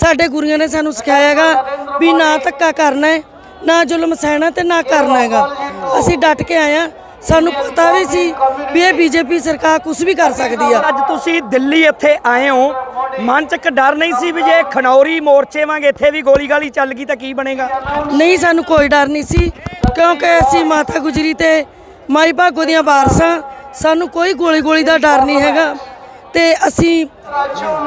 ਸਾਡੇ ਗੁਰੂਆਂ ਨੇ ਸਾਨੂੰ ਸਿਖਾਇਆ ਹੈਗਾ ਵੀ ਨਾ ਧੱਕਾ ਕਰਨਾ ਹੈ ਨਾ ਜ਼ੁਲਮ ਸਹਿਣਾ ਤੇ ਨਾ ਕਰਨਾ ਹੈਗਾ। ਅਸੀਂ ਡਟ ਕੇ ਆਏ ਆ ਸਾਨੂੰ ਪਤਾ ਵੀ ਸੀ ਵੀ ਇਹ ਬੀਜੇਪੀ ਸਰਕਾਰ ਕੁਝ ਵੀ ਕਰ ਸਕਦੀ ਆ। ਅੱਜ ਤੁਸੀਂ ਦਿੱਲੀ ਇੱਥੇ ਆਏ ਹੋ। ਮਨ ਚ ਇੱਕ ਡਰ ਨਹੀਂ ਸੀ ਵੀ ਜੇ ਖਨੌਰੀ ਮੋਰਚੇ ਵਾਂਗ ਇੱਥੇ ਵੀ ਗੋਲੀ ਗਾਲੀ ਚੱਲ ਗਈ ਤਾਂ ਕੀ ਬਣੇਗਾ? ਨਹੀਂ ਸਾਨੂੰ ਕੋਈ ਡਰ ਨਹੀਂ ਸੀ ਕਿਉਂਕਿ ਅਸੀਂ ਮਾਤਾ ਗੁਜਰੀ ਤੇ ਮਾਈ ਭਾਗੋ ਦੀਆਂ ਵਾਰਸਾਂ। ਸਾਨੂੰ ਕੋਈ ਗੋਲੀ ਗੋਲੀ ਦਾ ਡਰ ਨਹੀਂ ਹੈਗਾ। ਤੇ ਅਸੀਂ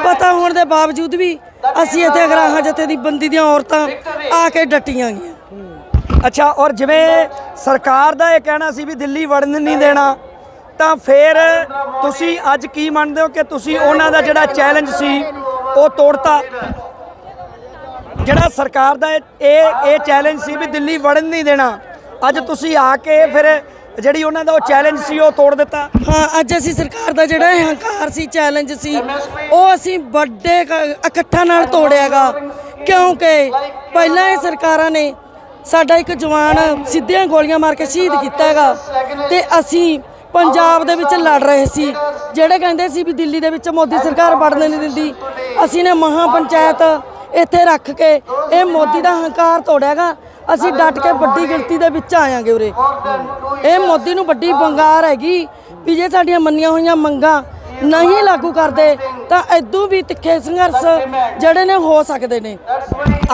ਪਤਾ ਹੋਣ ਦੇ ਬਾਵਜੂਦ ਵੀ ਅਸੀਂ ਇੱਥੇ ਅਗਰਾਹਾਂ ਜੱਥੇ ਦੀ ਬੰਦੀ ਦੀਆਂ ਔਰਤਾਂ ਆ ਕੇ ਡਟੀਆਂ ਗਈਆਂ। ਅੱਛਾ, ਔਰ ਜਿਵੇਂ ਸਰਕਾਰ ਦਾ ਇਹ ਕਹਿਣਾ ਸੀ ਵੀ ਦਿੱਲੀ ਵੜਨ ਨਹੀਂ ਦੇਣਾ, ਤਾਂ ਫਿਰ ਤੁਸੀਂ ਅੱਜ ਕੀ ਮੰਨਦੇ ਹੋ ਕਿ ਤੁਸੀਂ ਉਹਨਾਂ ਦਾ ਜਿਹੜਾ ਚੈਲੰਜ ਸੀ, ਉਹ ਤੋੜਤਾ? ਜਿਹੜਾ ਸਰਕਾਰ ਦਾ ਇਹ- ਇਹ ਇਹ ਚੈਲੰਜ ਸੀ ਵੀ ਦਿੱਲੀ ਵੜਨ ਨਹੀਂ ਦੇਣਾ, ਅੱਜ ਤੁਸੀਂ ਆ ਕੇ ਫਿਰ ਜਿਹੜੀ ਉਹਨਾਂ ਦਾ ਉਹ ਚੈਲੰਜ ਸੀ, ਉਹ ਤੋੜ ਦਿੱਤਾ। ਹਾਂ, ਅੱਜ ਅਸੀਂ ਸਰਕਾਰ ਦਾ ਜਿਹੜਾ ਇਹ ਹੰਕਾਰ ਸੀ ਚੈਲੰਜ ਸੀ, ਉਹ ਅਸੀਂ ਵੱਡੇ ਇਕੱਠਾਂ ਨਾਲ ਤੋੜਿਆਗਾ। ਕਿਉਂਕਿ ਪਹਿਲਾਂ ਇਹ ਸਰਕਾਰਾਂ ਨੇ ਸਾਡਾ ਇੱਕ ਜਵਾਨ ਸਿੱਧੀਆਂ ਗੋਲੀਆਂ ਮਾਰ ਕੇ ਸ਼ਹੀਦ ਕੀਤਾ ਹੈਗਾ ਤੇ ਅਸੀਂ ਪੰਜਾਬ ਦੇ ਵਿੱਚ ਲੜ ਰਹੇ ਸੀ। ਜਿਹੜੇ ਕਹਿੰਦੇ ਸੀ ਵੀ ਦਿੱਲੀ ਦੇ ਵਿੱਚ ਮੋਦੀ ਸਰਕਾਰ ਵੜਨ ਨਹੀਂ ਦਿੰਦੀ, ਅਸੀਂ ਨੇ ਮਹਾ ਪੰਚਾਇਤ ਇੱਥੇ ਰੱਖ ਕੇ ਇਹ ਮੋਦੀ ਦਾ ਹੰਕਾਰ ਤੋੜਿਆਗਾ। ਅਸੀਂ ਡਟ ਕੇ ਵੱਡੀ ਗਿਣਤੀ ਦੇ ਵਿੱਚ ਆਵਾਂਗੇ ਉਰੇ। ਇਹ ਮੋਦੀ ਨੂੰ ਵੱਡੀ ਬੰਗਾਰ ਹੈਗੀ ਵੀ ਜੇ ਸਾਡੀਆਂ ਮੰਨੀਆਂ ਹੋਈਆਂ ਮੰਗਾਂ ਨਹੀਂ ਲਾਗੂ ਕਰਦੇ ਤਾਂ ਐਦੋਂ ਵੀ ਤਿੱਖੇ ਸੰਘਰਸ਼ ਜਿਹੜੇ ਨੇ ਹੋ ਸਕਦੇ ਨੇ।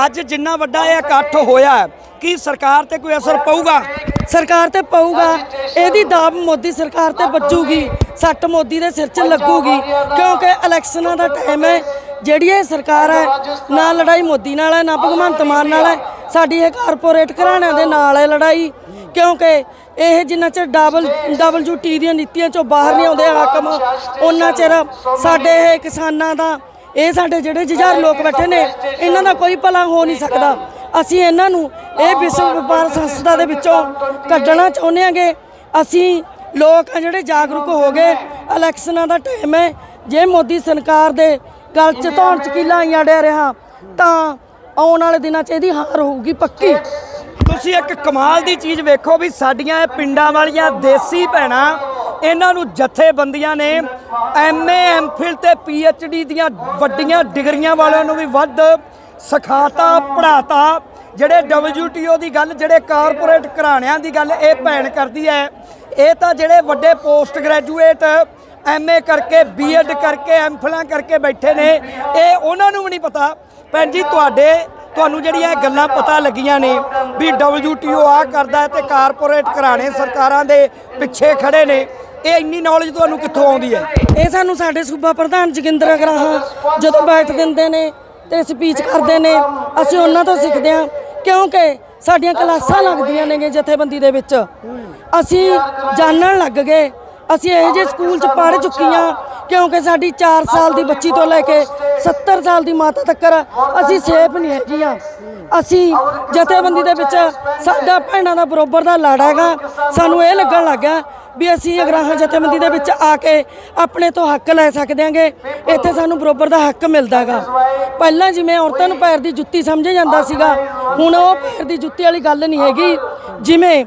ਅੱਜ ਜਿੰਨਾ ਵੱਡਾ ਇਹ ਇਕੱਠ ਹੋਇਆ ਹੈ, ਕੀ ਸਰਕਾਰ ਤੇ ਕੋਈ ਅਸਰ ਪਊਗਾ? ਸਰਕਾਰ ਤੇ ਪਊਗਾ। ਇਹਦੀ ਦਾਬ ਮੋਦੀ ਸਰਕਾਰ ਤੇ ਵੱਜੂਗੀ ਸੱਟ ਮੋਦੀ ਦੇ ਸਿਰ 'ਚ ਲੱਗੂਗੀ ਕਿਉਂਕਿ ਇਲੈਕਸ਼ਨਾਂ ਦਾ ਟਾਈਮ ਹੈ। ਜਿਹੜੀ ਇਹ ਸਰਕਾਰ ਹੈ ਨਾ ਲੜਾਈ ਮੋਦੀ ਨਾਲ ਹੈ ਨਾ ਭਗਵੰਤ ਮਾਨ ਨਾਲ ਹੈ ਸਾਡੀ ਇਹ ਕਾਰਪੋਰੇਟ ਘਰਾਣਿਆਂ ਦੇ ਨਾਲ ਹੈ ਲੜਾਈ। ਕਿਉਂਕਿ ਇਹ ਜਿੰਨਾ ਚਿਰ ਡਬਲ ਡਬਲਯੂਟੀ ਦੀਆਂ ਨੀਤੀਆਂ ਚੋਂ ਬਾਹਰ ਨਹੀਂ ਆਉਂਦੇ ਹਾਕਮ ਉਹਨਾਂ ਚਿਰ ਸਾਡੇ ਇਹ ਕਿਸਾਨਾਂ ਦਾ, ਇਹ ਸਾਡੇ ਜਿਹੜੇ ਜੁਝਾਰ ਲੋਕ ਬੈਠੇ ਨੇ, ਇਹਨਾਂ ਦਾ ਕੋਈ ਭਲਾ ਹੋ ਨਹੀਂ ਸਕਦਾ। ਅਸੀਂ ਇਹਨਾਂ ਨੂੰ ਇਹ ਵਿਸ਼ਵ ਵਪਾਰ ਸੰਸਥਾ ਦੇ ਵਿੱਚੋਂ ਕੱਢਣਾ ਚਾਹੁੰਦੇ ਹਾਂਗੇ। ਅਸੀਂ ਲੋਕ ਆ ਜਿਹੜੇ ਜਾਗਰੂਕ ਹੋ ਗਏ, ਇਲੈਕਸ਼ਨਾਂ ਦਾ ਟਾਈਮ ਹੈ। ਜੇ ਮੋਦੀ ਸਰਕਾਰ ਦੇ ਗਲ 'ਚ ਧੌਣ ਚਕੀਲਾ ਆਈਆਂ ਡਿਆ ਰਿਹਾ ਤਾਂ ਆਉਣ ਵਾਲੇ ਦਿਨਾਂ 'ਚ ਇਹਦੀ ਹਾਰ ਹੋਊਗੀ ਪੱਕੀ। ਤੁਸੀਂ ਇੱਕ ਕਮਾਲ ਦੀ ਚੀਜ਼ ਵੇਖੋ ਵੀ ਸਾਡੀਆਂ ਇਹ ਪਿੰਡਾਂ ਵਾਲੀਆਂ ਦੇਸੀ ਭੈਣਾਂ, ਇਹਨਾਂ ਨੂੰ ਜਥੇਬੰਦੀਆਂ ਨੇ ਐਮਏ ਐਮਫਿਲ ਤੇ ਪੀਐਚਡੀ ਦੀਆਂ ਵੱਡੀਆਂ ਡਿਗਰੀਆਂ ਵਾਲਿਆਂ ਨੂੰ ਵੀ ਵੱਧ ਸਿਖਾਤਾ ਪੜਾਤਾ ਜਿਹੜੇ WTO ਦੀ ਗੱਲ, ਜਿਹੜੇ ਕਾਰਪੋਰੇਟ ਘਰਾਣਿਆਂ ਦੀ ਗੱਲ ਇਹ ਭੈਣ ਕਰਦੀ ਹੈ, ਇਹ ਤਾਂ ਜਿਹੜੇ ਵੱਡੇ ਪੋਸਟ ਗ੍ਰੈਜੂਏਟ ਐਮਏ ਕਰਕੇ ਬੀਐਡ ਕਰਕੇ ਐਮਫਿਲਾਂ ਕਰਕੇ ਬੈਠੇ ਨੇ, ਇਹ ਉਹਨਾਂ ਨੂੰ ਵੀ ਨਹੀਂ ਪਤਾ ਭੈਣ ਜੀ, ਤੁਹਾਡੇ, ਤੁਹਾਨੂੰ ਜਿਹੜੀਆਂ ਇਹ ਗੱਲਾਂ ਪਤਾ ਲੱਗੀਆਂ ਨੇ ਵੀ WTO ਆ ਕਰਦਾ ਹੈ ਤੇ ਕਾਰਪੋਰੇਟ ਘਰਾਣੇ ਸਰਕਾਰਾਂ ਦੇ ਪਿੱਛੇ ਖੜੇ ਨੇ, ਇਹ ਇੰਨੀ ਨੌਲੇਜ ਤੁਹਾਨੂੰ ਕਿੱਥੋਂ ਆਉਂਦੀ ਹੈ? ਇਹ ਸਾਨੂੰ ਸਾਡੇ ਸੂਬਾ ਪ੍ਰਧਾਨ ਜੋਗਿੰਦਰ ਅਗਰਾਹਾਂ ਜਦੋਂ ਬੈਠ ਦਿੰਦੇ ਨੇ ਤੇ ਸਪੀਚ ਕਰਦੇ ਨੇ, ਅਸੀਂ ਉਹਨਾਂ ਤੋਂ ਸਿੱਖਦੇ ਹਾਂ, ਕਿਉਂਕਿ ਸਾਡੀਆਂ ਕਲਾਸਾਂ ਲੱਗਦੀਆਂ ਨੇਗੇ ਜਥੇਬੰਦੀ ਦੇ ਵਿੱਚ। ਅਸੀਂ ਜਾਣਨ ਲੱਗ ਗਏ, ਅਸੀਂ ਇਹੋ ਜਿਹੇ ਸਕੂਲ 'ਚ ਪੜ੍ਹ ਚੁੱਕੀਆਂ ਕਿਉਂਕਿ ਸਾਡੀ 4 ਸਾਲ ਦੀ ਬੱਚੀ ਤੋਂ ਲੈ ਕੇ 70 ਸਾਲ ਦੀ ਮਾਤਾ ਤੱਕ ਅਸੀਂ ਸੇਫ ਨਹੀਂ ਹੈਗੀਆਂ ਅਸੀਂ ਜਥੇਬੰਦੀ ਦੇ ਵਿੱਚ ਸਾਡਾ ਭੈਣਾਂ ਦਾ ਬਰੋਬਰ ਦਾ ਲੜ ਹੈਗਾ। ਸਾਨੂੰ ਇਹ ਲੱਗਣ ਲੱਗਾ ਵੀ ਅਸੀਂ ਅਗਰਾਹਾਂ ਜਥੇਬੰਦੀ ਦੇ ਵਿੱਚ ਆ ਕੇ ਆਪਣੇ ਤੋਂ ਹੱਕ ਲੈ ਸਕਦੇ ਹਾਂਗੇ। ਇੱਥੇ ਸਾਨੂੰ ਬਰੋਬਰ ਦਾ ਹੱਕ ਮਿਲਦਾਗਾ ਪਹਿਲਾਂ ਜਿਵੇਂ ਔਰਤਾਂ ਨੂੰ ਪੈਰ ਦੀ ਜੁੱਤੀ ਸਮਝਿਆ ਜਾਂਦਾ ਸੀਗਾ, ਹੁਣ ਉਹ ਪੈਰ ਦੀ ਜੁੱਤੀ ਵਾਲੀ ਗੱਲ ਨਹੀਂ ਹੈਗੀ। ਜਿਵੇਂ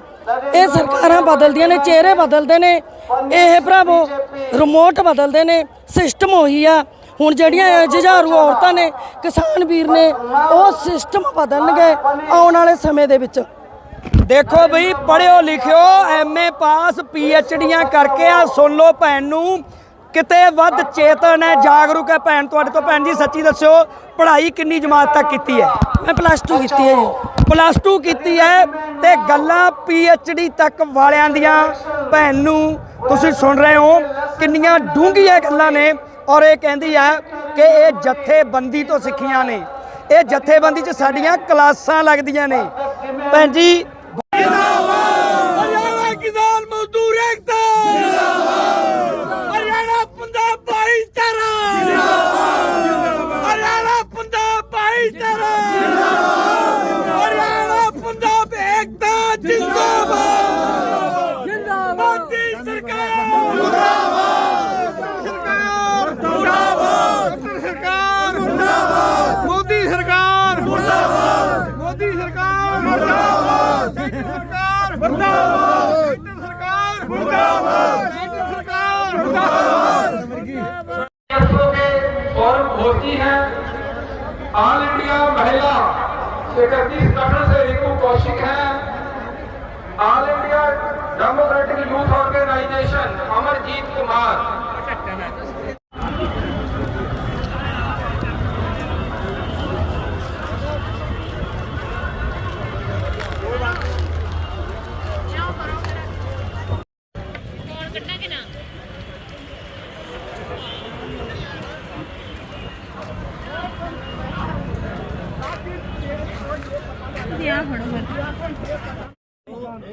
ਇਹ ਸਰਕਾਰਾਂ ਬਦਲਦੀਆਂ ਨੇ ਚਿਹਰੇ ਬਦਲਦੇ ਨੇ। ਇਹ ਭਰਾਵੋ ਰਿਮੋਟ ਬਦਲਦੇ ਨੇ ਸਿਸਟਮ ਉਹੀ ਆ। ਹੁਣ ਜਿਹੜੀਆਂ ਜੁਝਾਰੂ ਔਰਤਾਂ ਨੇ ਕਿਸਾਨ ਵੀਰ ਨੇ ਉਹ ਸਿਸਟਮ ਬਦਲਣਗੇ ਆਉਣ ਵਾਲੇ ਸਮੇਂ ਦੇ ਵਿੱਚ। ਦੇਖੋ ਬਈ ਪੜਿਓ ਲਿਖਿਓ ਐਮਏ ਪਾਸ ਪੀਐਚਡੀਆਂ ਕਰਕੇ ਆ ਸੁਣ ਲਓ ਭੈਣ ਨੂੰ। ਕਿਤੇ ਵੱਧ ਚੇਤਨ ਹੈ ਜਾਗਰੂਕ ਹੈ ਭੈਣ ਤੁਹਾਡੇ ਤੋਂ ਭੈਣ ਜੀ ਸੱਚੀ ਦੱਸਿਓ ਪੜ੍ਹਾਈ ਕਿੰਨੀ ਜਮਾਤ ਤੱਕ ਕੀਤੀ ਹੈ? ਮੈਂ ਪਲੱਸ 2 ਕੀਤੀ ਹੈ ਜੀ। ਪਲੱਸ 2 ਕੀਤੀ ਹੈ ਤੇ ਗੱਲਾਂ ਪੀ ਐੱਚ ਡੀ ਤੱਕ ਵਾਲਿਆਂ ਦੀਆਂ। ਭੈਣ ਨੂੰ ਤੁਸੀਂ ਸੁਣ ਰਹੇ ਹੋ ਕਿੰਨੀਆਂ ਡੂੰਘੀਆਂ ਗੱਲਾਂ ਨੇ ਔਰ ਇਹ ਕਹਿੰਦੀ ਹੈ ਕਿ ਇਹ ਜਥੇਬੰਦੀ ਤੋਂ ਸਿੱਖੀਆਂ ਨੇ। ਇਹ ਜਥੇਬੰਦੀ 'ਚ ਸਾਡੀਆਂ ਕਲਾਸਾਂ ਲੱਗਦੀਆਂ ਨੇ। ਭੈਣ ਜੀ ਕਿਸਾਨ ਮਜ਼ਦੂਰ ਏਕਤਾ। ਹਰਿਆਣਾ ਪੰਜਾਬ ਭਾਈਚਾਰਾ। ਹਰਿਆਣਾ ਪੰਜਾਬ ਭਾਈਚਾਰਾ। सेक्रेटरी संगठन से रिंकू कौशिक हैं all India democratic youth organisation Amarjeet Kumar